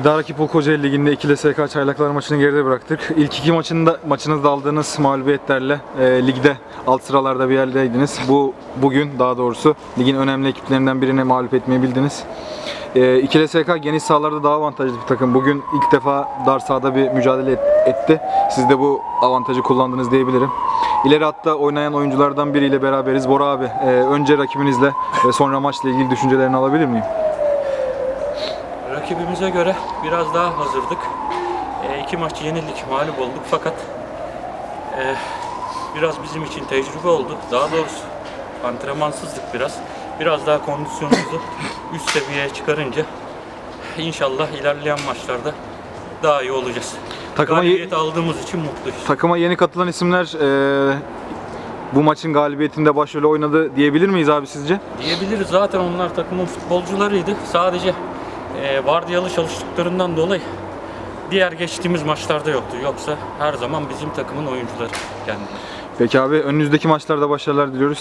İddia rakip Kocaeli Ligi'nde ikili SK Çaylaklar maçını geride bıraktık. İlk iki maçında maçınızda aldığınız mağlubiyetlerle e, ligde alt sıralarda bir yerdeydiniz. Bu bugün daha doğrusu ligin önemli ekiplerinden birine mağlup etmeyi bildiniz. E, ikili SK geniş sahalarda daha avantajlı bir takım. Bugün ilk defa dar sahada bir mücadele et- etti. Siz de bu avantajı kullandınız diyebilirim. İleri hatta oynayan oyunculardan biriyle beraberiz. Bora abi, e, önce rakibinizle ve sonra maçla ilgili düşüncelerini alabilir miyim? Rakibimize göre biraz daha hazırdık. E, iki maç yenildik, mağlup olduk fakat e, biraz bizim için tecrübe oldu. Daha doğrusu antrenmansızlık biraz. Biraz daha kondisyonumuzu üst seviyeye çıkarınca inşallah ilerleyen maçlarda daha iyi olacağız. Takıma ye- Galibiyet aldığımız için mutluyuz. Takıma yeni katılan isimler e, bu maçın galibiyetinde başrolü oynadı diyebilir miyiz abi sizce? Diyebiliriz zaten onlar takımın futbolcularıydı. Sadece e, vardiyalı çalıştıklarından dolayı diğer geçtiğimiz maçlarda yoktu. Yoksa her zaman bizim takımın oyuncuları kendileri. Peki abi önünüzdeki maçlarda başarılar diliyoruz.